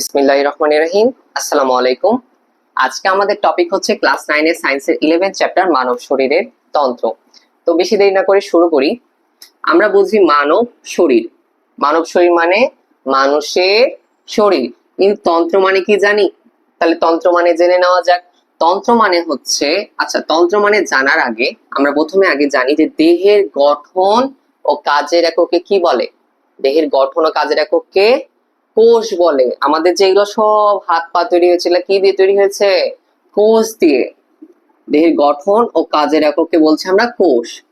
বিসমিল্লাহ রহমান রহিম। আসসালামু আলাইকুম। আজকে আমাদের টপিক হচ্ছে ক্লাস নাইনের সায়েন্সের ইলেভেন চ্যাপ্টার মানব শরীরের তন্ত্র। তো বেশি দেরি না করে শুরু করি। আমরা বুঝি মানব শরীর। মানব শরীর মানে মানুষের শরীর। কিন্তু তন্ত্র মানে কি জানি? তাহলে তন্ত্র মানে জেনে নেওয়া যাক। তন্ত্র মানে হচ্ছে আচ্ছা তন্ত্র মানে জানার আগে আমরা প্রথমে আগে জানি যে দেহের গঠন ও কাজের এককে কি বলে? দেহের গঠন ও কাজের এককে কোষ বলে। আমাদের যেগুলো সব হাত পা তৈরি হয়েছিল কি দিয়ে তৈরি হয়েছে? কোষ দিয়ে। দেহের গঠন ও কাজের এককে বলছে আমরা কোষ।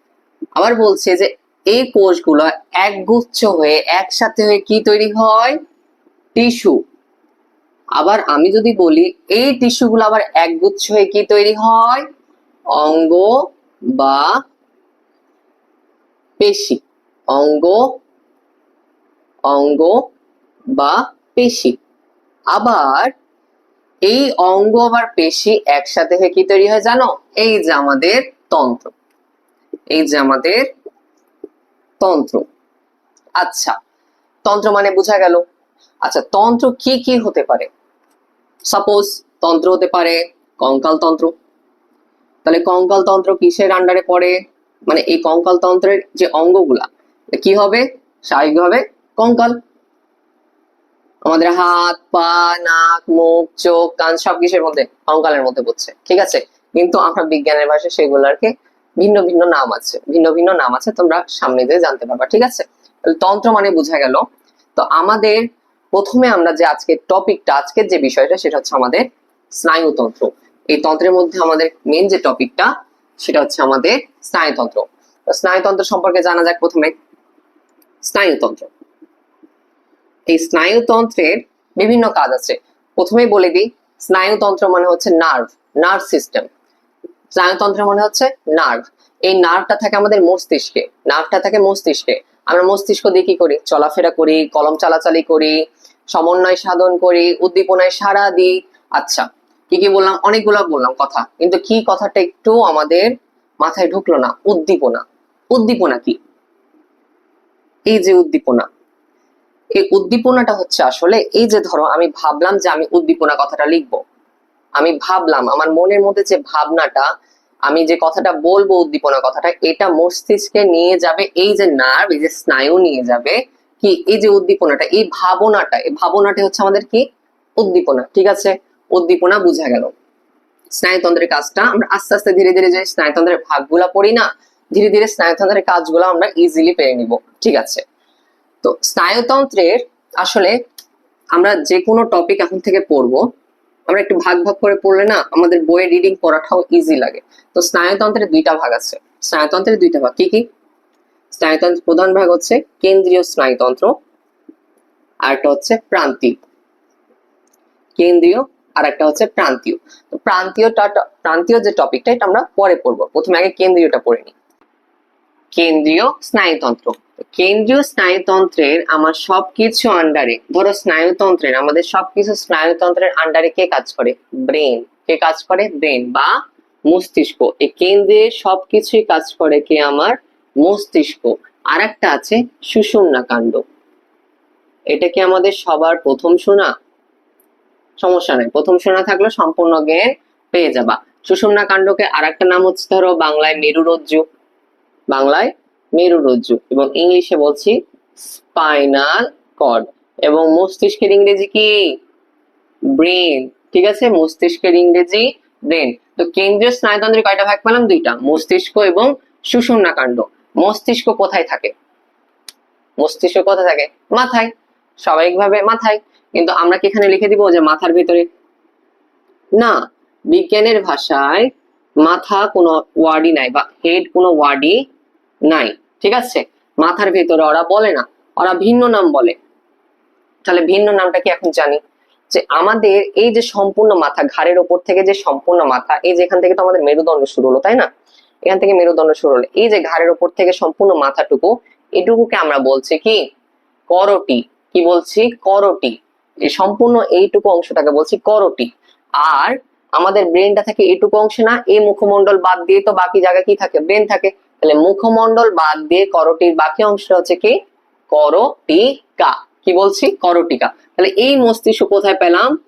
আবার বলছে যে এই কোষগুলো একগুচ্ছ হয়ে একসাথে হয়ে কি তৈরি হয়? টিস্যু। আবার আমি যদি বলি এই টিস্যুগুলো আবার একগুচ্ছ হয়ে কি তৈরি হয়? অঙ্গ বা পেশি। অঙ্গ অঙ্গ বা পেশি। আবার এই অঙ্গ আবার পেশি একসাথে হয়ে কি তৈরি হয় জানো? এই যে আমাদের তন্ত্র। এই যে আমাদের তন্ত্র। আচ্ছা তন্ত্র মানে বোঝা গেল। আচ্ছা তন্ত্র কি কি হতে পারে? সাপোজ তন্ত্র হতে পারে কঙ্কাল তন্ত্র। তাহলে কঙ্কাল তন্ত্র কিসের আন্ডারে পড়ে? মানে এই কঙ্কাল তন্ত্রের যে অঙ্গগুলা, কি হবে? স্বাভাবিকভাবে কঙ্কাল। আমাদের হাত, পা, নাক, মুখ, চোখ, কান সব কিছুর মধ্যে কঙ্কালের মধ্যে পড়ছে, ঠিক আছে? কিন্তু আমরা বিজ্ঞানের ভাষায় সেগুলোরকে ভিন্ন ভিন্ন নাম আছে, ভিন্ন ভিন্ন নাম আছে, তোমরা সামনে দিয়ে জানতে পারবা, ঠিক আছে? তন্ত্র মানে বোঝা গেল। তো আমাদের প্রথমে আমরা যে আজকের টপিকটা, আজকের যে বিষয়টা, সেটা হচ্ছে আমাদের স্নায়ুতন্ত্র। এই তন্ত্রের মধ্যে আমাদের মেন যে টপিকটা, সেটা হচ্ছে আমাদের স্নায়ুতন্ত্র। স্নায়ুতন্ত্র সম্পর্কে জানা যাক প্রথমে। স্নায়ুতন্ত্র। এই স্নায়ুতন্ত্রের বিভিন্ন কাজ আছে। প্রথমেই বলে দিই, স্নায়ুতন্ত্র মানে হচ্ছে নার্ভ নার্ভ সিস্টেম স্নায়ুতন্ত্র মানে হচ্ছে নার্ভ এই নার্ভটা থাকে আমাদের মস্তিষ্কে। নার্ভটা থাকে মস্তিষ্কে। আমরা মস্তিষ্ক দিয়ে কি করি? চলাফেরা করি, কলম চালাচালি করি, সমন্বয় সাধন করি, উদ্দীপনায় সাড়া দিই। আচ্ছা কি কি বললাম? অনেকগুলো বললাম কথা। কিন্তু কি কথাটা একটু আমাদের মাথায় ঢুকলো না? উদ্দীপনা। উদ্দীপনা কি? এই যে উদ্দীপনা। এই উদ্দীপনাটা হচ্ছে আসলে এই যে ধরো আমি ভাবলাম যে আমি উদ্দীপনা কথাটা লিখব। আমি ভাবলাম, আমার মনের মধ্যে যে ভাবনাটা, আমি যে কথাটা বলব উদ্দীপনা কথাটা, এটা মস্তিষ্কে নিয়ে যাবে, এই যে নার্ভ এই যে স্নায়ু নিয়ে যাবে, কি এই যে উদ্দীপনাটা, এই ভাবনাটা এই ভাবনাটা হচ্ছে আমাদের কি? উদ্দীপনা, ঠিক আছে? উদ্দীপনা বুঝা গেল। স্নায়ুতন্ত্রের কাজটা আমরা আস্তে আস্তে ধীরে ধীরে যে স্নায়ুতন্ত্রের ভাগগুলা পড়ি না, ধীরে ধীরে স্নায়ুতন্ত্রের কাজগুলো আমরা ইজিলি পেরে নিব, ঠিক আছে? তো স্নায়ুতন্ত্রের আসলে আমরা যে কোনো টপিক এখন থেকে পড়ব, আমরা একটু ভাগ ভাগ করে পড়লে না আমাদের বইয়ে রিডিং পড়াটাও ইজি লাগে। তো স্নায়ুতন্ত্রের দুইটা ভাগ আছে। স্নায়ুতন্ত্রের দুইটা ভাগ কি কি? স্নায়ুতন্ত্রের প্রধান ভাগ হচ্ছে কেন্দ্রীয় স্নায়ুতন্ত্র, আর একটা হচ্ছে প্রান্তিক কেন্দ্রীয়, আর একটা হচ্ছে প্রান্তীয়। তো প্রান্তীয়টা, প্রান্তীয় যে টপিকটা এটা আমরা পরে পড়ব। প্রথমে আগে কেন্দ্রীয়টা পড়ে নিই। কেন্দ্রীয় স্নায়ুতন্ত্র। কেন্দ্রীয় স্নায়ুতন্ত্রের আমার সবকিছু আন্ডারে ধরো স্নায়ুতন্ত্রের, আমাদের সবকিছু স্নায়ুতন্ত্রের আন্ডারে কে কাজ করে? ব্রেন কে কাজ করে? ব্রেন বা মস্তিষ্ক। এই কেন্দ্রে সবকিছুই কাজ করে কে আমার? মস্তিষ্ক। আর একটা আছে সুষুম্না কাণ্ড। এটা কি আমাদের সবার প্রথম শোনা সমস্যা নেই। প্রথম শোনা থাকলে সম্পূর্ণ জ্ঞান পেয়ে যাবা। সুষুম্না কাণ্ডকে আর একটা নাম হচ্ছে ধরো বাংলায় মেরুরজ্জু। বাংলায় মেরুরজ্জু এবং ইংলিশে বলছি স্পাইনাল কর্ড এবং মস্তিষ্কের ইংরেজি কি? ব্রেন, ঠিক আছে? মস্তিষ্কের ইংরেজি ব্রেন। তো কেন্দ্রীয় স্নায়ুতন্ত্রে কয়টা ভাগ পেলাম? দুইটা। মস্তিষ্ক এবং সুষুম্না কাণ্ড। মস্তিষ্ক কোথায় থাকে? মস্তিষ্ক কোথায় থাকে? মাথায়। স্বাভাবিকভাবে মাথায়। কিন্তু আমরা কি এখানে লিখে দিব যে মাথার ভেতরে? না। বিজ্ঞানের ভাষায় মাথা কোনো ওয়ার্ডই নাই বা হেড কোনো ওয়ার্ডই নাই, ঠিক আছে? মাথার ভেতরে ওরা বলে না, ওরা ভিন্ন নাম বলে। তাহলে ভিন্ন নামটা কি এখন জানি? যে আমাদের এই যে সম্পূর্ণ মাথা, ঘাড়ের ওপর থেকে যে সম্পূর্ণ মাথা, এই যে এখান থেকে তো আমাদের মেরুদণ্ড শুরু হলো, তাই না? এখান থেকে মেরুদণ্ড শুরু হলো। এই যে ঘাড়ের ওপর থেকে সম্পূর্ণ মাথাটুকু, এটুকুকে আমরা বলছি কি? করটি। কি বলছি? করটি। সম্পূর্ণ এইটুকু অংশটাকে বলছি করটি। আর আমাদের ব্রেনটা থাকে এইটুকু অংশ না এই মুখমন্ডল বাদ দিয়ে তো বাকি জায়গা কি থাকে? ব্রেন থাকে। তাহলে মুখমন্ডল বাদ দিয়ে করটির বাকি অংশ হচ্ছে কি? করটিকা। কি বলছি? করটিকা। তাহলে এই মস্তিষ্ক কোথায় পেলাম?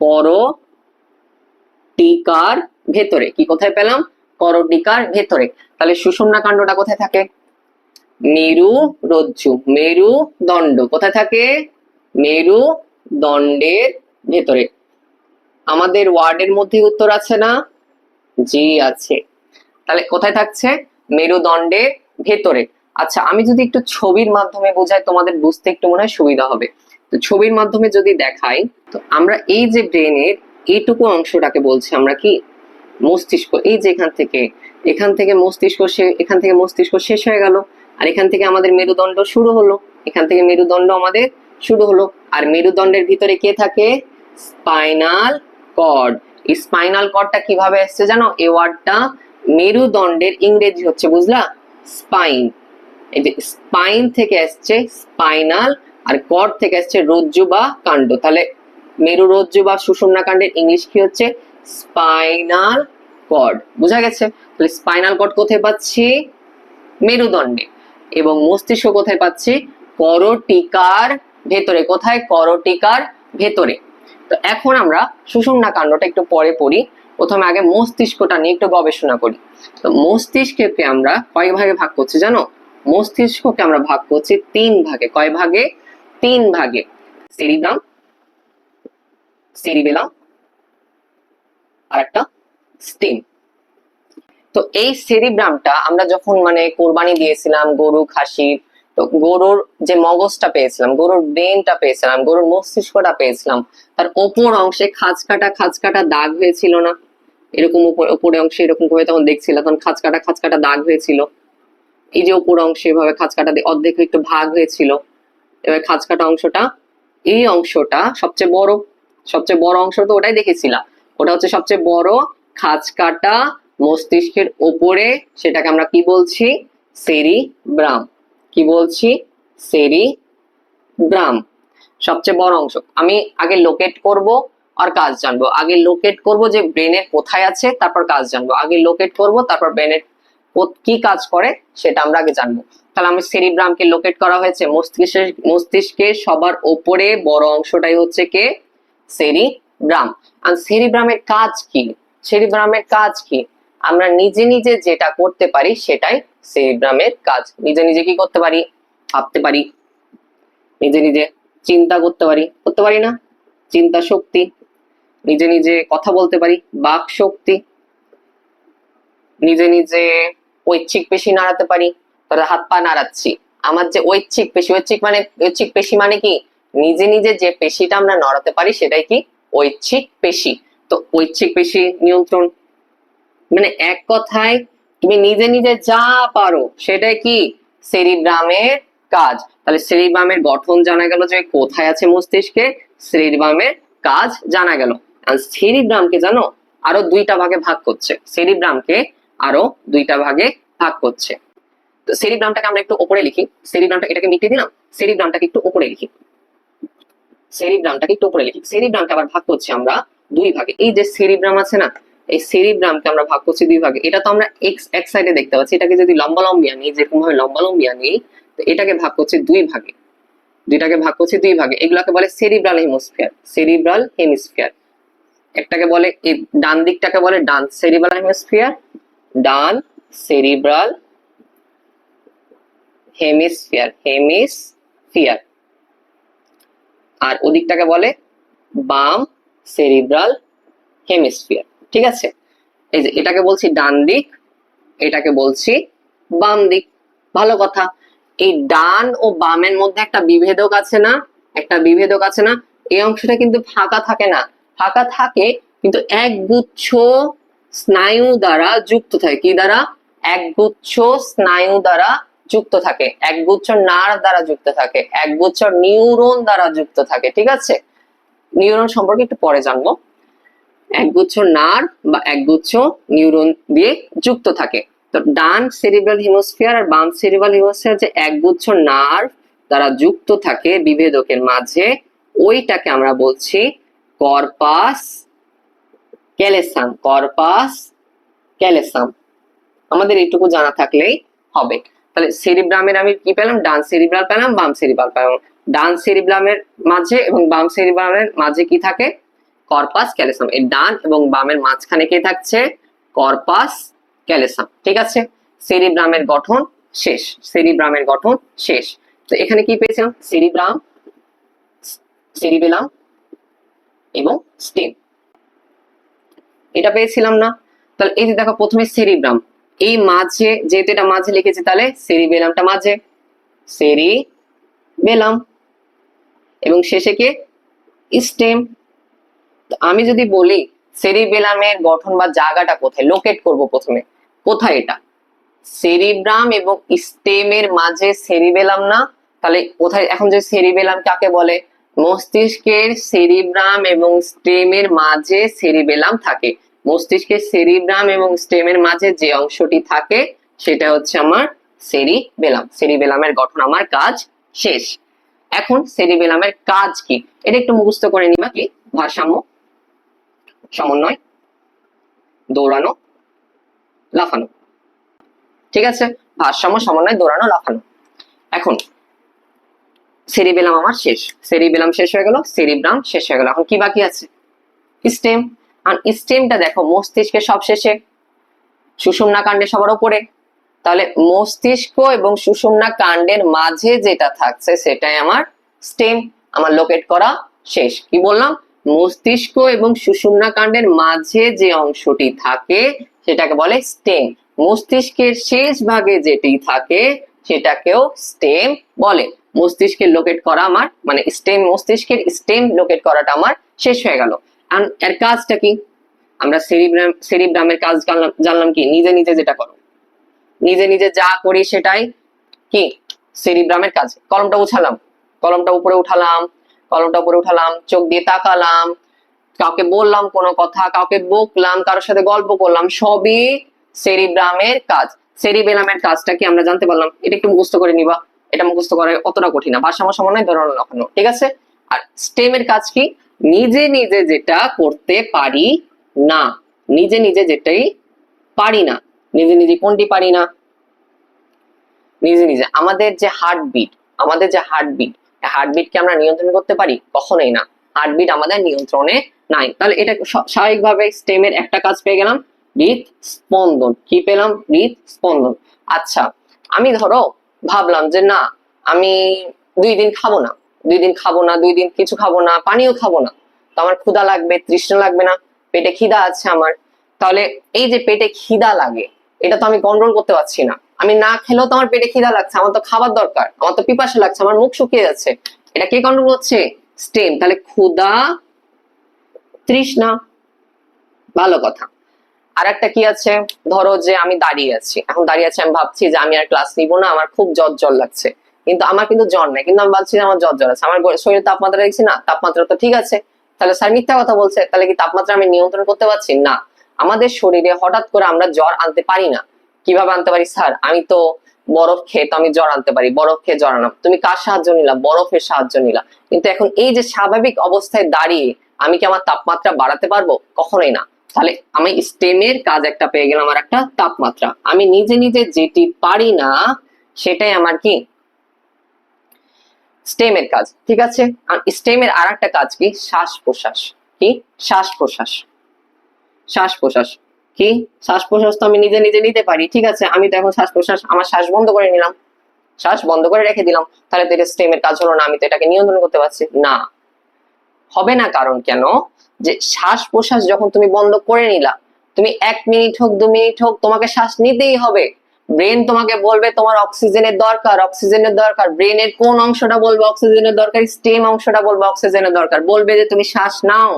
করটিকার ভেতরে। কি কোথায় পেলাম? করটিকার ভেতরে। তাহলে সুষুম্না কাণ্ডটা কোথায় থাকে? মেরু রজ্জু মেরু দণ্ড কোথায় থাকে? মেরু দণ্ডের ভেতরে। আমাদের ওয়ার্ডের মধ্যে উত্তর আছে না? জি আছে। তাহলে কোথায় থাকছে? মেরুদণ্ডের ভেতরে। আচ্ছা আমি যদি একটু ছবির মাধ্যমে বোঝাই, তোমাদের বুঝতে একটু মনে হয় সুবিধা হবে। তো ছবির মাধ্যমে যদি দেখাই, তো আমরা এই যে ব্রেনের এইটুকু অংশটাকে বলছি আমরা কি? মস্তিষ্ক। এই যে এখান থেকে এখান থেকে মস্তিষ্ক এখান থেকে মস্তিষ্ক শেষ হয়ে গেল, আর এখান থেকে আমাদের মেরুদণ্ড শুরু হলো। এখান থেকে মেরুদণ্ড আমাদের শুরু হলো। আর মেরুদণ্ডের ভিতরে কে থাকে? Spinal cord. এই স্পাইনাল কর্ডটা কীভাবে এসছে জানো? এই ওয়ার্ডটা মেরুদণ্ডের ইংরেজি হচ্ছে, বুঝলা? স্পাইন। এই যে স্পাইন থেকে আসছে স্পাইনাল, আর কর থেকে আসছে রজ্জু বা কাণ্ড। তাহলে মেরু রজ্জু বা সুষুম্না কাণ্ডের ইংলিশ কি হচ্ছে? স্পাইনাল কর্ড বোঝা গেছে? তাহলে স্পাইনাল কর্ড কোথায় পাচ্ছি? মেরুদণ্ডে। এবং মস্তিষ্ক কোথায় পাচ্ছি? করটিকার ভেতরে। কোথায়? করটিকার ভেতরে। তো এখন আমরা সুষুম্না কাণ্ডটা একটু পরে পড়ি। প্রথমে আগে মস্তিষ্কটা নিয়ে একটু গবেষণা করি। তো মস্তিষ্ককে আমরা কয় ভাগে ভাগ করছি জানো? মস্তিষ্ককে আমরা ভাগ করছি তিন ভাগে। কয় ভাগে? তিন ভাগে। সেরিব্রাম, সেরিবেলাম, আর একটা স্টিম। তো এই সেরিব্রামটা আমরা যখন মানে কোরবানি দিয়েছিলাম গরু খাসির, তো গরুর যে মগজটা পেয়েছিলাম, গরুর ব্রেনটা পেয়েছিলাম, গরুর মস্তিষ্কটা পেয়েছিলাম, তার ওপর অংশে খাঁজ কাটা খাঁজ কাটা দাগ হয়েছিল না? এরকম উপর- অংশে এরকম ভাবে তখন দেখছিল তখন খাঁজ কাটা খাঁজ কাটা দাগ হয়েছিল। এই যে উপর অংশে এভাবে খাঁজ কাটা অর্ধেক একটু ভাগ হয়েছিল। এবার খাঁজ কাটা অংশটা, এই অংশটা সবচেয়ে বড় সবচেয়ে বড় অংশ তো ওটাই দেখেছিলাম। ওটা হচ্ছে সবচেয়ে বড় খাঁজ কাটা মস্তিষ্কের ওপরে, সেটাকে আমরা কি বলছি? সেরি ব্রাম কি বলছি? সেরি ব্রাম সবচেয়ে বড় অংশ। আমি আগে লোকেট করব। আর কাজ জানব। আগে লোকেট করব যে ব্রেনের কোথায় আছে, তারপর কাজ জানব। আগে লোকেট করব, তারপর ব্রেনের কি কাজ করে, সেটা আমরা আগে জানব। তাহলে আমি সেরিব্রামকে লোকেট করা হয়েছে। মস্তিষ্কের মস্তিষ্কের সবার ওপরে বড় অংশটাই হচ্ছে কে? সেরিব্রাম আর সেরিব্রামের কাজ কি? সেরিব্রামের কাজ কি? আমরা নিজে নিজে যেটা করতে পারি, সেটাই সেরিব্রামের কাজ। নিজে নিজে কি করতে পারি? ভাবতে পারি। নিজে নিজে চিন্তা করতে পারি। করতে পারি না? চিন্তা শক্তি। নিজে নিজে কথা বলতে পারি, বাক শক্তি, নিজে নিজে ঐচ্ছিক পেশি নাড়াতে পারি হাত পা নাড়াচ্ছি। আমার যে ঐচ্ছিক পেশি, ঐচ্ছিক মানে ঐচ্ছিক পেশি মানে কি? নিজে নিজে যে পেশিটা আমরা নড়াতে পারি সেটাই কি? ঐচ্ছিক পেশি। তো ঐচ্ছিক পেশি নিয়ন্ত্রণ। মানে এক কথায় তুমি নিজে নিজে যা পারো, সেটাই কি? সেরিব্রামের কাজ। তাহলে সেরিব্রামের গঠন জানা গেল যে কোথায় আছে মস্তিষ্কে, সেরিব্রামের কাজ জানা গেল। সেরিব্রামকে জানো, আরও দুইটা ভাগে ভাগ করছে। আরও দুইটা ভাগে ভাগ করছে। তো আমরা একটু উপরে লিখি। এটাকে মিটিয়ে দিলাম। সেরিব্রামটাকে একটু উপরে লিখি। একটু উপরে লিখি। আবার ভাগ করছি আমরা দুই ভাগে। এই যে সেরিব্রাম আছে না, এই সেরিব্রামকে আমরা ভাগ করছি দুই ভাগে। এটা তো আমরা এক্স, এক সাইডে দেখতে পাচ্ছি। এটাকে যদি লম্বা আনি যেরকম ভাবে লম্বি আনি তো এটাকে ভাগ করছি দুই ভাগে। দুইটাকে ভাগ করছি দুই ভাগে। এগুলাকে বলে সেরিব্রাল হেমিস্ফিয়ার। Cerebral hemisphere. একটাকে বলে এই ডান দিকটাকে বলে ডান সেরিব্রাল হেমিস্ফিয়ার ডান সেরিব্রাল হেমিস্ফিয়ার হেমিস্ফিয়ার আর ওদিকটাকে বলে বাম সেরিব্রাল হেমিস্ফিয়ার ঠিক আছে? এই যে এটাকে বলছি ডান দিক, এটাকে বলছি বাম দিক। ভালো কথা। এই ডান ও বামের মধ্যে একটা বিভেদক আছে না? একটা বিভেদক আছে না? এই অংশটা কিন্তু ফাঁকা থাকে না। ফাঁকা থাকে, কিন্তু একগুচ্ছ স্নায়ু দ্বারা যুক্ত থাকে। কি দ্বারা? একগুচ্ছ স্নায়ু দ্বারা যুক্ত থাকে। একগুচ্ছ নার দ্বারা যুক্ত থাকে। একগুচ্ছ নিউরন দ্বারা যুক্ত থাকে। ঠিক আছে? নিউরন সম্পর্কে একটু পরে জানব। একগুচ্ছ নার বা একগুচ্ছ নিউরন দিয়ে যুক্ত থাকে। তো ডান সেরিব্রাল হিমোস্ফিয়ার আর বাম সেরিব্রাল হিমোস্ফিয়ার যে একগুচ্ছ নার দ্বারা যুক্ত থাকে বিভেদকের মাঝে, ওইটাকে আমরা বলছি কর্পাস ক্যালেসাম কর্পাস ক্যালেসাম আমাদের এইটুকু জানা থাকলেই হবে। তাহলে সেরিব্রামের আমি কি পেলাম? ডান সেরিব্রাল পেলাম, বাম সেরিব্রাল পেলাম। ডান সেরিব্রামের মাঝে এবং বাম সেরিব্রামের মাঝে কি থাকে? কর্পাস ক্যালেসাম এই ডান এবং বামের মাঝখানে কি থাকছে? কর্পাস ক্যালেসাম ঠিক আছে? সেরিব্রামের গঠন শেষ। সেরিব্রামের গঠন শেষ। তো এখানে কি পেয়েছিলাম? সেরিব্রাম সেরিবেলাম এবং স্টেম এটা পেয়েছিলাম না। তাহলে এই যে দেখো, প্রথমে সেরিব্রাম এই মাঝে, যেহেতু এটা মাঝে লিখেছি, তাহলে সেরিবেলামটা মাঝে। সেরি বেলাম এবং শেষে কে? স্টেম আমি যদি বলি সেরিবেলামের গঠন বা জায়গাটা কোথায়? লোকেট করব প্রথমে। কোথায় এটা? সেরিব্রাম এবং স্টেমের মাঝে সেরিবেলাম না? তাহলে কোথায়? এখন যে সেরিবেলাম কাকে বলে? মস্তিষ্কের সেরিব্রাম এবং স্টেমের মাঝে সেরিবেলাম থাকে। মস্তিষ্কের সেরিব্রাম এবং স্টেমের মাঝে যে অংশটি থাকে, সেটা হচ্ছে আমার সেরিবেলাম। সেরিবেলামের গঠন আমার কাজ শেষ। এখন সেরিবেলামের কাজ কি? এটা একটু মুখস্থ করে নিবা কি? ভারসাম্য, সমন্বয়, দৌড়ানো, লাফানো। ঠিক আছে? ভারসাম্য, সমন্বয়, দৌড়ানো, লাফানো। এখন সেরিবেলাম আমার শেষ। সেরিবেলাম শেষ হয়ে গেল সেরিব্রাম শেষ হয়ে গেল। এখন কি বাকি আছে? স্টেম আর স্টেমটা দেখো, মস্তিষ্কের সব শেষে। সুষুম্না কাণ্ডে সবার উপরে তাহলে মস্তিষ্ক এবং সুষুম্না কাণ্ডের মাঝে যেটা থাকছে, সেটাই আমার স্টেম আমার লোকেট করা শেষ। কি বললাম? মস্তিষ্ক এবং সুষুম্না কাণ্ডের মাঝে যে অংশটি থাকে, সেটাকে বলে স্টেম মস্তিষ্কের শেষ ভাগে যেটি থাকে, সেটাকেও স্টেম বলে। মস্তিষ্কের লোকেট করা আমার মানে স্টেম মস্তিষ্কের স্টেম লোকেট করাটা আমার শেষ হয়ে গেল। এর কাজটা কি? আমরা সেরিব্রাম সেরিব্রামের কাজ জানলাম কি? নিজে নিজে যেটা করো। নিজে নিজে যা করি সেটাই কি? সেরিব্রামের কাজ। কলমটা উঠালাম। কলমটা উপরে উঠালাম, কলমটা উপরে উঠালাম, চোখ দিয়ে তাকালাম, কাউকে বললাম কোনো কথা, কাউকে বকলাম, কারোর সাথে গল্প করলাম, সবই সেরিব্রামের কাজ। সেরিবেলামের কাজটা কি আমরা জানতে পারলাম? এটা একটু মুখস্থ করে নিবা। এটা মুখস্থ করা অতটা কঠিন না। ভারসাম্য সমন্বয় ধরনের লক্ষণ ঠিক আছে? আর স্টেমের কাজ কি? নিজে নিজে যেটা করতে পারি না, নিজে নিজে যেটাই পারি না, নিজে নিজে কোনটি পারি না? নিজে নিজে, আমাদের যে হার্টবিট আমাদের যে হার্টবিট হার্টবিট কি আমরা নিয়ন্ত্রণ করতে পারি? কখনোই না। হার্টবিট আমাদের নিয়ন্ত্রণে নাই। তাহলে এটা স্বাভাবিকভাবে স্টেমের একটা কাজ পেয়ে গেলাম হৃদ স্পন্দন কি পেলাম? হৃদ স্পন্দন আচ্ছা আমি ধরো ভাবলাম যে না, আমি দুই দিন খাব না। দুই দিন খাব না, দুই দিন কিছু খাব না, পানিও খাব না। তো আমার ক্ষুধা লাগবে, তৃষ্ণা লাগবে না, পেটে খিদা আছে আমার। তাহলে এই যে পেটে খিদা লাগে, এটা তো আমি কন্ট্রোল করতে পারছি না। আমি না খেলেও তো আমার পেটে খিদা লাগছে, আমার তো খাবার দরকার, আমার তো পিপাসা লাগছে, আমার মুখ শুকিয়ে যাচ্ছে। এটা কে কন্ট্রোল করছে? স্টেম তাহলে ক্ষুধা, তৃষ্ণা, ভালো কথা। আর একটা কি আছে? ধরো যে আমি দাঁড়িয়ে আছি। এখন দাঁড়িয়ে আছি, আমি ভাবছি যে আমি আর ক্লাস নিব না, আমার খুব জ্বর জ্বর লাগছে। কিন্তু আমার কিন্তু জ্বর নাই, কিন্তু আমি ভাবছি যে আমার জ্বর জ্বর আছে। আমার শরীরের তাপমাত্রা দেখছি না, তাপমাত্রা তো ঠিক আছে। তাহলে স্যার মিথ্যা কথা বলছে, তাহলে কি তাপমাত্রা আমি নিয়ন্ত্রণ করতে পারছি? না। আমাদের শরীরে হঠাৎ করে আমরা জ্বর আনতে পারি না। কীভাবে আনতে পারি স্যার? আমি তো বরফ খেয়ে তো আমি জ্বর আনতে পারি। বরফ খেয়ে জ্বর আনাম তুমি কার সাহায্য নিলা? বরফের সাহায্য নিলা। কিন্তু এখন এই যে স্বাভাবিক অবস্থায় দাঁড়িয়ে আমি কি আমার তাপমাত্রা বাড়াতে পারব? কখনোই না। তাহলে আমি স্টেমের কাজ একটা পেয়ে গেলাম আমার একটা তাপমাত্রা। আমি নিজে নিজে যেটি পারি না, সেটাই আমার কি? স্টেমের কাজ, ঠিক আছে? আর স্টেমের আর একটা কাজ কি? শ্বাস প্রশ্বাস কি? শ্বাস প্রশ্বাস শ্বাস প্রশ্বাস কি? শ্বাস প্রশ্বাস তো আমি নিজে নিজে নিতে পারি, ঠিক আছে? আমি তো এখন শ্বাস প্রশ্বাস আমার শ্বাস বন্ধ করে নিলাম। শ্বাস বন্ধ করে রেখে দিলাম, তাহলে তো এটা স্টেমের কাজ হলো না, আমি তো এটাকে নিয়ন্ত্রণ করতে পারছি। না। হবে না কারণ কেন? যে শ্বাস প্রশ্বাস যখন তুমি বন্ধ করে নিলা, তুমি এক মিনিট হোক, দু মিনিট হোক, তোমাকে শ্বাস নিতেই হবে। ব্রেন তোমাকে বলবে তোমার অক্সিজেনের দরকার অক্সিজেনের দরকার। ব্রেনের কোন অংশটা বলবে অক্সিজেনের দরকার, স্টেম অংশটা বলবে অক্সিজেনের দরকার। বলবে যে তুমি শ্বাস নাও।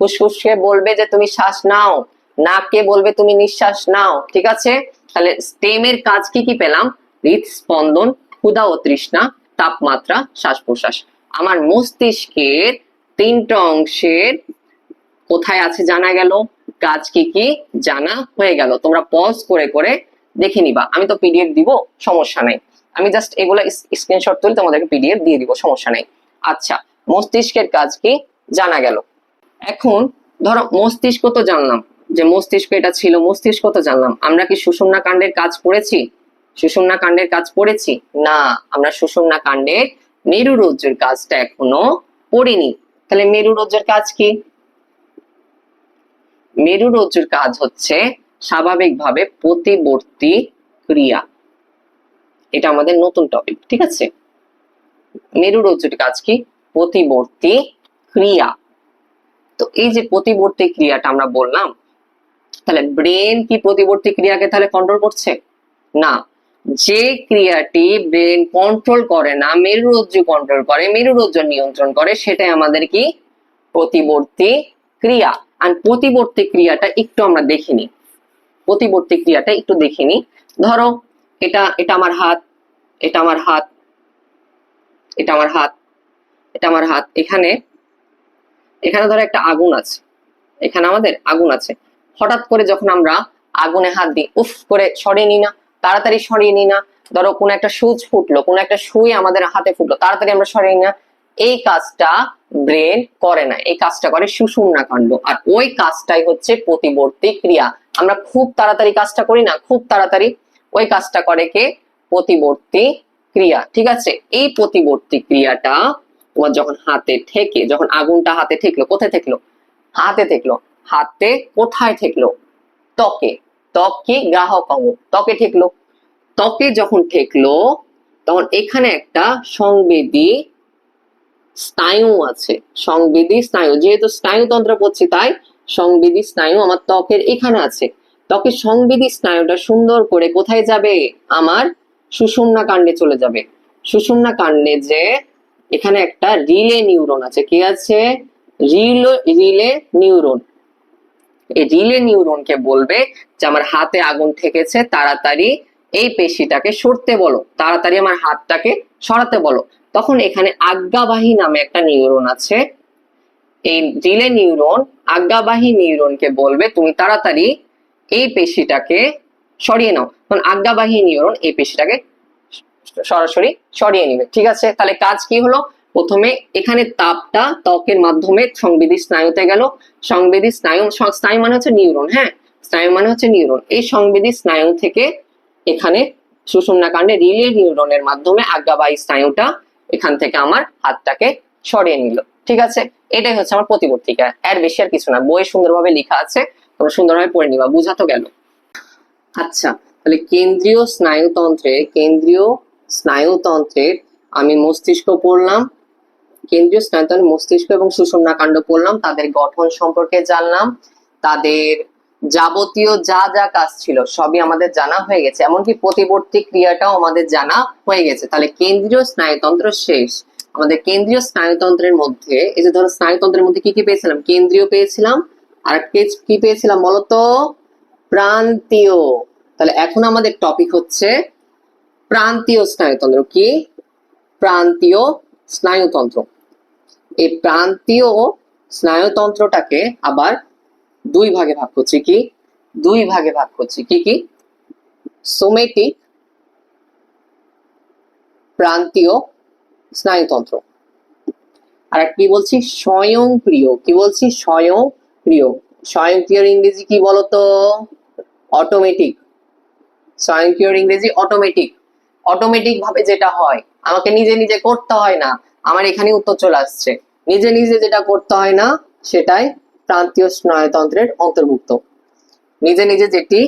ফুসফুসকে বলবে যে তুমি শ্বাস নাও। নাককে বলবে তুমি নিঃশ্বাস নাও। ঠিক আছে? তাহলে স্টেমের কাজ কি কি পেলাম? হৃদস্পন্দন, ক্ষুধা ও তৃষ্ণা, তাপমাত্রা শ্বাস প্রশ্বাস আমার মস্তিষ্কের তিনটা অংশের কোথায় আছে জানা গেল? কাজ কি কি জানা হয়ে গেল? তোমরা পজ করে করে দেখে নিবা। আমি তো পিডিএফ দিব, সমস্যা নাই। আমি জাস্ট এগুলো স্ক্রিনশট তুলে তোমাদেরকে পিডিএফ দিয়ে দিব, সমস্যা নাই। আচ্ছা মস্তিষ্কের কাজ কি জানা গেল? এখন ধরো মস্তিষ্ক তো জানলাম, যে মস্তিষ্ক এটা ছিল, মস্তিষ্ক তো জানলাম। আমরা কি সুষুম্না কাণ্ডের কাজ করেছি? সুষুম্না কাণ্ডের কাজ করেছি? না, আমরা সুষুম্না কাণ্ডের মেরুরজ্জুর কাজটা এখনও পড়িনি তাহলে মেরুরজ্জুর কাজ কি? মেরুরজ্জুর কাজ হচ্ছে স্বাভাবিকভাবে প্রতিবর্তী ক্রিয়া। এটা আমাদের নতুন টপিক ঠিক আছে? মেরুরজ্জুর কাজ কি? প্রতিবর্তী ক্রিয়া। তো এই যে প্রতিবর্তী ক্রিয়াটা আমরা বললাম, তাহলে ব্রেন কি প্রতিবর্তী ক্রিয়াকে তাহলে কন্ট্রোল করছে? না। যে ক্রিয়াটি ব্রেন কন্ট্রোল করে না মেরুরজ্জু কন্ট্রোল করে মেরুরজ্জু নিয়ন্ত্রণ করে, সেটাই আমাদের কি? প্রতিবর্তী ক্রিয়া। আর প্রতিবর্তী ক্রিয়াটা একটু আমরা দেখিনি প্রতিবর্তী ক্রিয়াটা একটু দেখিনি ধরো, এটা এটা আমার হাত, এটা আমার হাত, এটা আমার হাত, এটা আমার হাত। এখানে এখানে ধরো একটা আগুন আছে। এখানে আমাদের আগুন আছে। হঠাৎ করে যখন আমরা আগুনে হাত দিই, উফ, করে সরিয়ে না, তাড়াতাড়ি সরিয়ে নিই না। ধরো কোনো একটা সুচ ফুটলো, কোনো একটা সুই আমাদের হাতে ফুটলো, তাড়াতাড়ি আমরা সরিয়ে না। এই কাজটা ব্রেন করে না, এই কাজটা করে সুষুম্না কাণ্ড। আর ওই কাজটাই হচ্ছে প্রতিবর্তী ক্রিয়া। আমরা খুব তাড়াতাড়ি কাজটা করি না, খুব তাড়াতাড়ি ওই কাজটা করে কে? প্রতিবর্তী ক্রিয়া, ঠিক আছে? এই প্রতিবর্তী ক্রিয়াটা তোমার যখন হাতে ঠেকে যখন আগুনটা হাতে ঠেকলো, কোথায় ঠেকলো? হাতে ঠেকলো। হাতে কোথায় ঠেকলো? ত্বকে। ত্বক কি গ্রাহক অঙ্গ। ত্বকে ঠেকলো। ত্বকে যখন ঠেকলো, তখন এখানে একটা সংবেদী স্নায়ু আছে, সংবেদী স্নায়ু। যেহেতু স্নায়ুতন্ত্র পড়ছি তাই সংবেদী স্নায়ু আমার ত্বকের এখানে আছে। ত্বকের সংবেদী স্নায়ুটা সুন্দর করে কোথায় যাবে? আমার সুষুম্না কাণ্ডে চলে যাবে। সুষুম্না কাণ্ডে যে এখানে একটা রিলে নিউরন আছে। কি আছে? Relay relay neuron. এই রিলে নিউরনকে বলবে যে আমার হাতে আগুন ঠেকেছে, তাড়াতাড়ি এই পেশিটাকে সরতে বলো, তাড়াতাড়ি আমার হাতটাকে সরাতে বলো। তখন এখানে আজ্ঞাবাহী নামে একটা নিউরন আছে। এই রিলে নিউরন আজ্ঞাবাহী নিউরনকে বলবে, তুমি তাড়াতাড়ি এই পেশিটাকে সরিয়ে নাও। তখন আজ্ঞাবাহী নিউরন এই পেশিটাকে সরাসরি সরিয়ে নিবে। ঠিক আছে? তাহলে কাজ কি হলো? প্রথমে এখানে তাপটা ত্বকের মাধ্যমে সংবেদী স্নায়ুতে গেল। সংবেদী স্নায়ু স্নায়ু মানে হচ্ছে নিউরন হ্যাঁ? স্নায়ু মানে হচ্ছে নিউরন। এই সংবেদী স্নায়ু থেকে এখানে সুষুম্না কাণ্ডে রিলে নিউরনের মাধ্যমে আজ্ঞাবাহী স্নায়ুটা এখান থেকে আমার হাতটাকে সরিয়ে নিল। ঠিক আছে? এটাই হচ্ছে আমার প্রতিবর্তিকা। এর বেশি আর কিছু না। বইয়ে সুন্দরভাবে লেখা আছে। তোমরা সুন্দরভাবে পড়ে নিবা। বুঝা তো গেল। আচ্ছা তাহলে কেন্দ্রীয় স্নায়ুতন্ত্রে, কেন্দ্রীয় স্নায়ুতন্ত্রের আমি মস্তিষ্ক পড়লাম। কেন্দ্রীয় স্নায়ুতন্ত্রের মস্তিষ্ক এবং সুষুম্না কাণ্ড পড়লাম। তাদের গঠন সম্পর্কে জানলাম। তাদের যাবতীয় যা যা কাজ ছিল সবই আমাদের জানা হয়ে গেছে, এমনকি প্রতিবর্তী ক্রিয়াটাও আমাদের জানা হয়ে গেছে। তাহলে কেন্দ্রীয় স্নায়ুতন্ত্র শেষ। আমাদের কেন্দ্রীয় স্নায়ুতন্ত্রের মধ্যে, এই যে ধরো স্নায়ুতন্ত্রের মধ্যে কি কি পেয়েছিলাম? কেন্দ্রীয় পেয়েছিলাম, আর কি পেয়েছিলাম বলতো? প্রান্তীয়। তাহলে এখন আমাদের টপিক হচ্ছে প্রান্তীয় স্নায়ুতন্ত্র। কি? প্রান্তীয় স্নায়ুতন্ত্র। এই প্রান্তীয় স্নায়ুতন্ত্রটাকে আবার দুই ভাগে ভাগ করছি কি? দুই ভাগে ভাগ করছি কি কি? সোমেটিক প্রান্তীয় স্নায়ুতন্ত্র। আর একটা কি বলছি? স্বয়ংক্রিয়। কি বলছি? স্বয়ংক্রিয়। স্বয়ংক্রিয়র ইংরেজি কি বলতো? অটোমেটিক। স্বয়ংক্রিয়র ইংরেজি অটোমেটিক। অটোমেটিক ভাবে যেটা হয়, আমাকে নিজে নিজে করতে হয় না। আমার এখানে উত্তর চলে আসছে। নিজে নিজে যেটা করতে হয় না, সেটাই প্রান্তীয় স্নায়ুতন্ত্রের অন্তর্ভুক্ত। নিজে নিজে যেটি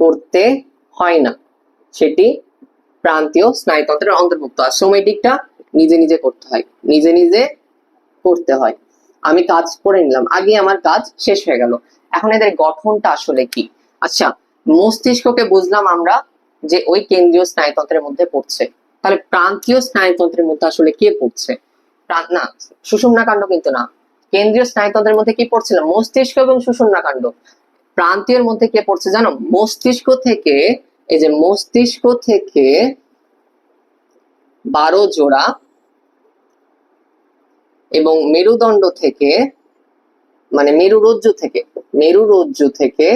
করতে হয় না, সেটি প্রান্তীয় স্নায়ুতন্ত্রের অন্তর্ভুক্ত। আর সোমেটিকটা নিজে নিজে করতে হয়, নিজে নিজে করতে হয়। আমি কাজ করে নিলাম, আগে আমার কাজ শেষ হয়ে গেল। এখন এদের গঠনটা আসলে কি? আচ্ছা মস্তিষ্ককে বুঝলাম আমরা যে ওই কেন্দ্রীয় স্নায়ুতন্ত্রের মধ্যে পড়ছে। তাহলে প্রান্তীয় স্নায়ুতন্ত্রের মধ্যে আসলে কে পড়ছে? না, সুষুম্না কাণ্ড কিন্তু না। কেন্দ্রীয় স্নায়ুতন্ত্রের মধ্যে কি পড়ছিল? মস্তিষ্ক এবং সুষুম্না কাণ্ড। প্রান্তীয়র মধ্যে কে পড়ছে জানো? মস্তিষ্ক থেকে, এই যে মস্তিষ্ক থেকে বারো জোড়া এবং মেরুদণ্ড থেকে মানে মেরুরজ্জু থেকে মেরুরজ্জু থেকে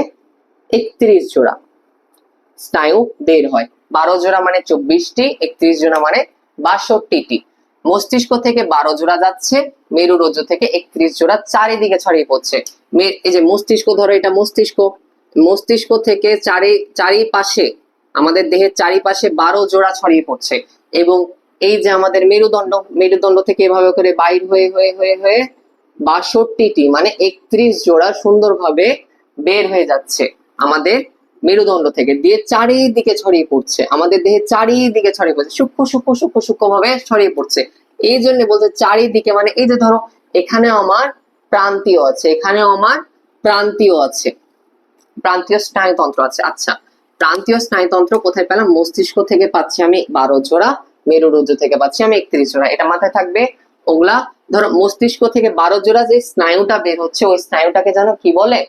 একত্রিশ জোড়া স্নায়ু বের হয়। বারো জোড়া মানে চব্বিশটি, একত্রিশ জোড়া মানে বাষট্টিটি। মস্তিষ্ক থেকে বারো জোড়া যাচ্ছে মেরুরজ্জু থেকে একত্রিশ জোড়া চারিদিকে ছড়িয়ে পড়ছে। এই যে মস্তিষ্ক, ধরো এটা মস্তিষ্ক মস্তিষ্ক থেকে চারি, চারিপাশে, আমাদের দেহের চারিপাশে বারো জোড়া ছড়িয়ে পড়ছে এবং এই যে আমাদের মেরুদণ্ড মেরুদণ্ড থেকে এভাবে করে বাইর হয়ে হয়ে হয়ে হয়ে বাষট্টিটি মানে একত্রিশ জোড়া সুন্দরভাবে বের হয়ে যাচ্ছে আমাদের মেরুদণ্ড থেকে দিয়ে চারিদিকে ছড়িয়ে পড়ছে। আমাদের দেহে চারিদিকে ছড়িয়ে পড়ছে। সূক্ষ্ম সূক্ষ্ম সূক্ষ্ম সূক্ষ্ম ভাবে ছড়িয়ে পড়ছে। এই জন্য বলছে চারিদিকে মানে এই যে ধরো এখানে আমার প্রান্তীয় আছে এখানে আমার প্রান্তীয় আছে। প্রান্তীয় স্নায়ুতন্ত্র আছে। আচ্ছা প্রান্তীয় স্নায়ুতন্ত্র কোথায় পেলাম? মস্তিষ্ক থেকে পাচ্ছি আমি বারো জোড়া মেরুরজ্জু থেকে পাচ্ছি আমি একত্রিশ জোড়া। এটা মাথায় থাকবে ওগুলা, ধরো মস্তিষ্ক থেকে বারো জোড়া যে স্নায়ুটা বের হচ্ছে, ওই স্নায়ুটাকে জানো কি বলে?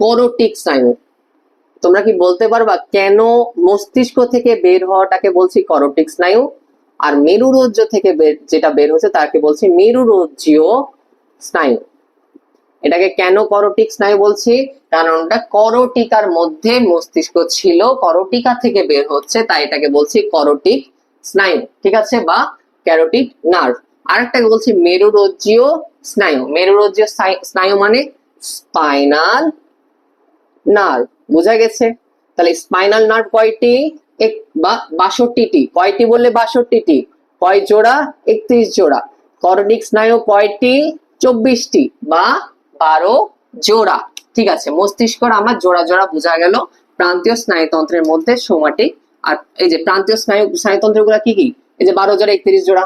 পরোটিক স্নায়ু। তোমরা কি বলতে পারবা কেন মস্তিষ্ক থেকে বের হওয়াটাকে বলছি করোটিক স্নায়ু, আর মেরুরজ্জ থেকে যেটা বের হচ্ছে তাকে বলছি মেরুরজ্জীয় স্নায়ু। এটাকে কেন করোটিক স্নায়ু বলছি? কারণ ওটা করোটিকার মধ্যে মস্তিষ্ক ছিল, করোটিকা থেকে বের হচ্ছে, তাই এটাকে বলছি করোটিক স্নায়ু, ঠিক আছে? বা ক্যারোটিক নার্ভ। আরেকটাকে বলছি মেরুরজ্জীয় স্নায়ু। মেরুরজ্জীয় স্নায়ু- স্নায়ু মানে স্পাইনাল নার্ভ। বোঝা গেছে? তাহলে স্পাইনাল নার্ভ কয়টি? এক বা বাষট্টিটি। কয়টি বললে বাষট্টিটি? কয় জোড়া? একত্রিশ জোড়া। করডিক স্নায়ু কয়টি? চব্বিশটি। বা বারো জোড়া। ঠিক আছে, মস্তিষ্কর আমার জোড়া জোড়া বোঝা গেল। প্রান্তীয় স্নায়ুতন্ত্রের মধ্যে সোমাটিক আর এই যে প্রান্তীয় স্নায়ু স্নায়ুতন্ত্রগুলা কি কি? এই যে বারো জোড়া, একত্রিশ জোড়া।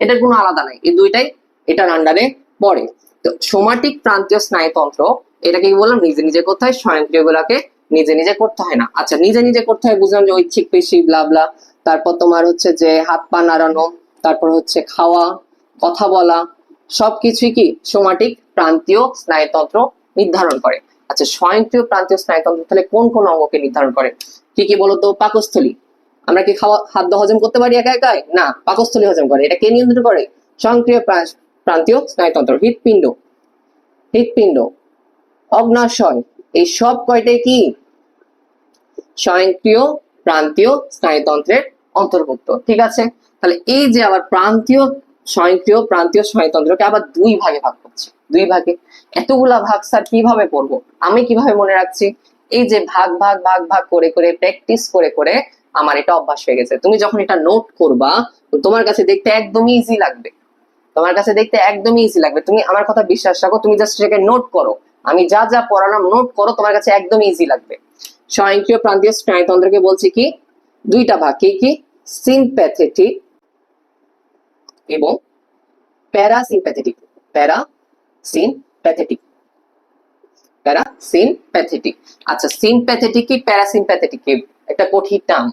এটার কোনো আলাদা নাই। এই দুইটাই এটার আন্ডারে পড়ে। তো সোমাটিক প্রান্তীয় স্নায়ুতন্ত্র, এটাকে কি বললাম? নিজে নিজে হয় স্বয়ংক্রিয় গুলাকে নিজে নিজে করতে হয় না। আচ্ছা নিজে নিজে করতে হয়, বুঝলাম যে ঐচ্ছিক পেশি ব্লাবলা তারপর তোমার হচ্ছে যে হাত পা নাড়ানো, তারপর হচ্ছে খাওয়া, কথা বলা, সবকিছুই কি সোমাটিক প্রান্তীয় স্নায়ুতন্ত্র নির্ধারণ করে। আচ্ছা স্বয়ংক্রিয় প্রান্তীয় স্নায়ুতন্ত্র তাহলে কোন কোন অঙ্গকে নির্ধারণ করে? কি কি বলতো পাকস্থলী। আমরা কি খাওয়া খাদ্য হজম করতে পারি একা একাই? না, পাকস্থলী হজম করে। এটা কে নিয়ন্ত্রণ করে? স্বয়ংক্রিয় প্রা- প্রান্তীয় স্নায়ুতন্ত্র, হৃৎপিণ্ড। হৃৎপিণ্ড। অগ্নাশয়। এই সব কয়টাই কি? স্বয়ংক্রিয়, প্রান্তীয়, স্নায়ুতন্ত্রের অন্তর্ভুক্ত, ঠিক আছে? তাহলে এই যে আবার প্রান্তীয়, স্বয়ংক্রিয়, প্রান্তীয়, স্নায়ুতন্ত্রকে আবার দুই ভাগে ভাগ করছে, দুই ভাগে। এতগুলা ভাগ স্যার কীভাবে করব? আমি কীভাবে মনে রাখছি? এই যে ভাগ ভাগ ভাগ ভাগ করে করে প্র্যাকটিস করে করে আমার এটা অভ্যাস হয়ে গেছে। তুমি যখন এটা নোট করবা তোমার কাছে দেখতে একদমই ইজি লাগবে। তোমার কাছে দেখতে একদমই ইজি লাগবে। তুমি আমার কথা বিশ্বাস রাখো, তুমি জাস্ট সেটাকে নোট করো। আমি যা যা পড়ালাম নোট করো, তোমার কাছে একদম ইজি লাগবে। স্বয়ংক্রিয় প্রান্তীয় স্নায়ুতন্ত্রকে বলছি কি? দুইটা ভাগ, কি কি? সিম্প্যাথেটিক এবং প্যারাসিম্প্যাথেটিক প্যারা সিম্প্যাথেটিক প্যারা সিম্প্যাথেটিক আচ্ছা সিম্প্যাথেটিক কি? প্যারাসিম্প্যাথেটিক একটা কঠিন নাম।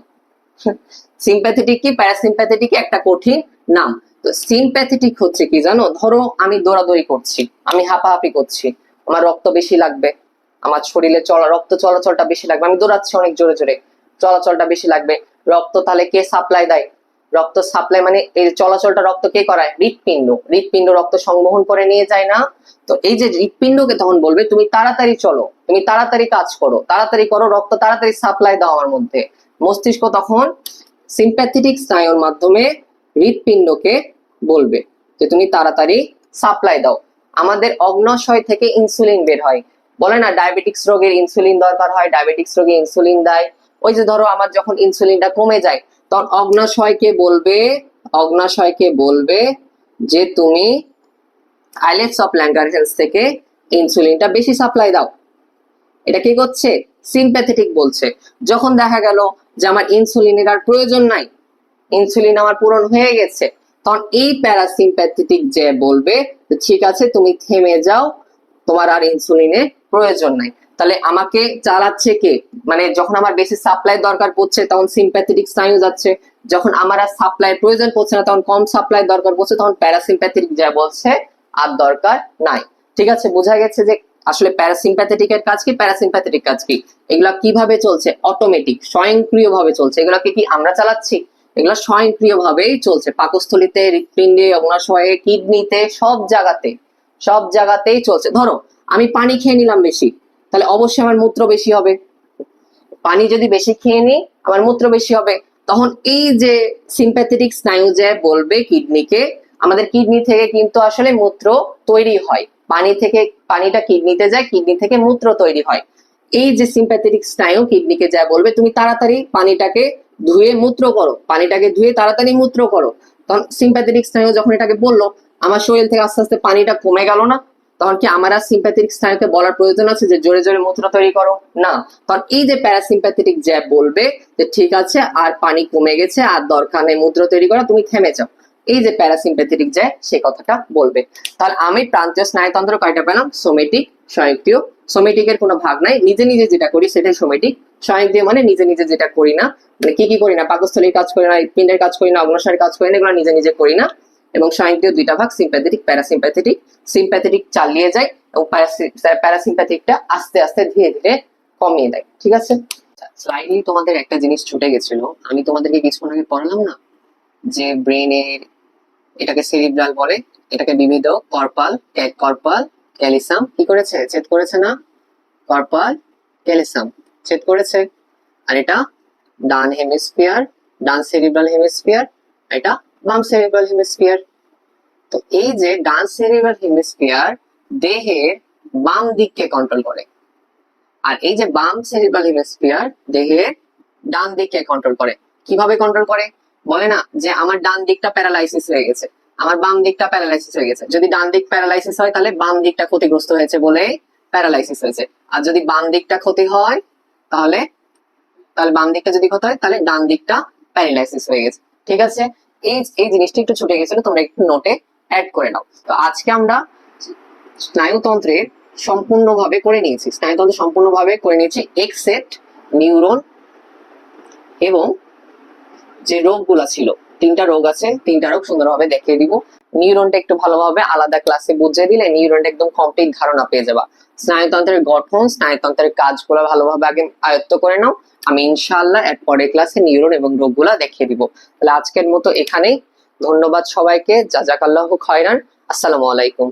সিম্প্যাথেটিক কি প্যারাসিম্প্যাথেটিক একটা কঠিন নাম। তো সিম্প্যাথেটিক হচ্ছে কি জানো? ধরো আমি দৌড়াদৌড়ি করছি, আমি হাঁপাহাঁপি করছি। আমার রক্ত বেশি লাগবে। আমার শরীরে চলা, রক্ত চলাচলটা বেশি লাগবে। আমি দৌড়াচ্ছি অনেক জোরে জোরে। চলাচলটা বেশি লাগবে। রক্ত তাহলে কে সাপ্লাই দেয়? রক্ত সাপ্লাই মানে এই চলাচলটা রক্ত কে করায়? হৃৎপিণ্ড। হৃৎপিণ্ড রক্ত সংবহন করে নিয়ে যায় না। তো এই যে হৃৎপিণ্ডকে তখন বলবে, তুমি তাড়াতাড়ি চলো। তুমি তাড়াতাড়ি কাজ করো। তাড়াতাড়ি করো, রক্ত তাড়াতাড়ি সাপ্লাই দাও আমার মধ্যে। মস্তিষ্ক তখন সিম্প্যাথেটিক স্নায়ুর মাধ্যমে হৃৎপিণ্ডকে বলবে যে, তুমি তাড়াতাড়ি সাপ্লাই দাও। আমাদের অগ্নাশয় থেকে ইনসুলিন বের হয়। বলে না ডায়াবেটিক্স রোগের ইনসুলিন দরকার হয় ডায়াবেটিক্স রোগে ইনসুলিন দেয়। ওই যে ধরো আমার যখন ইনসুলিনটা কমে যায়, তখন অগ্নাশয়কে বলবে অগ্নাশয়কে বলবে যে তুমি আইলেটস অফ ল্যাঙ্গারহেন্স থেকে ইনসুলিনটা বেশি সাপ্লাই দাও। এটা কি করছে? সিম্প্যাথেটিক বলছে। যখন দেখা গেল যে আমার ইনসুলিনের আর প্রয়োজন নাই ইনসুলিন আমার পূরণ হয়ে গেছে তখন এই প্যারাসিম্প্যাথেটিক যে বলবে ঠিক আছে, তুমি থেমে যাও, তোমার আর ইনসুলিনের প্রয়োজন নাই। তাহলে আমাকে চালাচ্ছে কে? মানে যখন আমার বেশি সাপ্লাই দরকার পড়ছে, তখন সিম্প্যাথেটিক স্নায়ু যাচ্ছে। যখন আমার আর সাপ্লাই প্রয়োজন পড়ছে না, তখন কম সাপ্লাই দরকার পড়ছে, তখন প্যারাসিম্প্যাথেটিক যা বলছে, আর দরকার নাই। ঠিক আছে, বোঝা গেছে যে আসলে প্যারাসিম্প্যাথেটিক এর কাজ কি, প্যারাসিম্প্যাথেটিক কাজ কি? এগুলা কীভাবে চলছে? অটোমেটিক স্বয়ংক্রিয় ভাবে চলছে। এগুলাকে কি আমরা চালাচ্ছি? এগুলো স্বয়ংক্রিয় ভাবেই চলছে। পাকস্থলিতে, হৃৎপিণ্ডে, অগ্নাশয়ে, কিডনিতে, সব জায়গাতে, সব জায়গাতেই চলছে। ধরো, আমি পানি খেয়ে নিলাম বেশি, তাহলে অবশ্যই আমার মূত্র বেশি হবে। পানি যদি বেশি খেয়ে নিই, আমার মূত্র বেশি হবে। তখন এই যে সিম্প্যাথেটিক স্নায়ু যে বলবে কিডনিকে, আমাদের কিডনি থেকে কিন্তু আসলে মূত্র তৈরি হয়। পানি থেকে, পানিটা কিডনিতে যায়, কিডনি থেকে মূত্র তৈরি হয়। এই যে সিম্প্যাথেটিক স্নায়ু কিডনিকে যা বলবে, তুমি তাড়াতাড়ি পানিটাকে ধুয়ে মূত্র করো, পানিটাকে ধুয়ে তাড়াতাড়ি মূত্র করো। তখন সিম্প্যাথেটিক স্নায়ু যখন এটাকে বলল, আমার শরীর থেকে আস্তে আস্তে পানিটা কমে গেল না, তখন কি আমার আর সিম্প্যাথেটিক স্নায়ুকে বলার প্রয়োজন আছে যে জোরে জোরে মূত্র তৈরি করো? না। তখন এই যে প্যারাসিম্প্যাথেটিক জ্যাব বলবে যে ঠিক আছে, আর পানি কমে গেছে, আর দরকার নেই মূত্র তৈরি করা, তুমি থেমে যাও। এই যে প্যারাসিম্প্যাথেটিক জ্যাব সে কথাটা বলবে। তাহলে আমি প্রান্তীয় স্নায়ুতন্ত্র কয়টা পেলাম? সোমেটিক স্বয়ংক্রিয় সোমেটিকের কোনো ভাগ নাই, নিজে নিজে যেটা করি সেটাই সোমেটিক স্বয়ংক্রিয় মানে নিজে নিজে যেটা করি না মানে কি কি করি না, পাকস্থলীর কাজ করি না, পিণ্ডের কাজ করি না অগ্নসারের কাজ করি না, এগুলো নিজে নিজে করি না। এবং স্বয়ংক্রিয় দুইটা ভাগ সিম্প্যাথেটিক প্যারাসিম্প্যাথেটিক সিম্প্যাথেটিক চালিয়ে যায় এবং প্যারাসিম্প্যাথিকটা আস্তে আস্তে ধীরে ধীরে কমিয়ে দেয়, ঠিক আছে? স্লাইডলি তোমাদের একটা জিনিস ছুটে গেছিল, আমি তোমাদেরকে কিছুক্ষণ আগে পড়ালাম না? যে ব্রেনের এটাকে সেরিব্রাল বলে, এটাকে বিবিধ কর্পাল কর্পাল ক্যালিসাম কি করেছে? ছেদ করেছে না? কর্পাল ক্যালিসাম ছেদ করেছে। আর এটা ডান হেমিস্ফিয়ার ডান সেরিব্রাল হেমিস্ফিয়ার এটা বাম সেরিব্রাল হেমিস্ফিয়ার তো এই যে ডান সেরিব্রাল হেমিস্ফিয়ার দেহের বাম দিককে কন্ট্রোল করে, আর এই যে বাম সেরিব্রাল হেমিস্ফিয়ার দেহের ডান দিককে কন্ট্রোল করে, কীভাবে কন্ট্রোল করে? বলে না যে আমার ডান দিকটা প্যারালাইসিস হয়ে গেছে, আমার বাম দিকটা প্যারালাইসিস হয়ে গেছে। যদি ডান দিক প্যারালাইসিস হয় তাহলে বাম দিকটা ক্ষতিগ্রস্ত হয়েছে বলে প্যারালাইসিস হয়েছে। আর যদি বাম দিকটা ক্ষতি হয় তাহলে তাহলে বাম দিকটা যদি ক্ষতি হয়, তাহলে ডান দিকটা প্যারালাইসিস হয়ে গেছে। ঠিক আছে? এই এই জিনিসটা একটু ছুটে গেছিল, তোমরা একটু নোটে অ্যাড করে নাও। তো আজকে আমরা স্নায়ুতন্ত্রের সম্পূর্ণভাবে করে নিয়েছি। স্নায়ুতন্ত্র সম্পূর্ণভাবে করে নিয়েছি এক্সেট নিউরন এবং যে রোগগুলা ছিল, তিনটা রোগ আছে, তিনটা রোগ সুন্দরভাবে দেখিয়ে দিব। নিউরনটা একটু ভালোভাবে আলাদা ক্লাসে বুঝিয়ে দিলে নিউরনটা একদম কমপ্লিট ধারণা পেয়ে যাবা। স্নায়ুতন্ত্রের গঠন, স্নায়ুতন্ত্রের কাজগুলো ভালোভাবে আগে আয়ত্ত করে নাও। আমি ইনশাল্লাহ এক পরের ক্লাসে নিউরন এবং রোগগুলা দেখিয়ে দিব। তাহলে আজকের মতো এখানেই। ধন্যবাদ সবাইকে। জাজাকাল্লাহ খয়রান। আসসালামু আলাইকুম।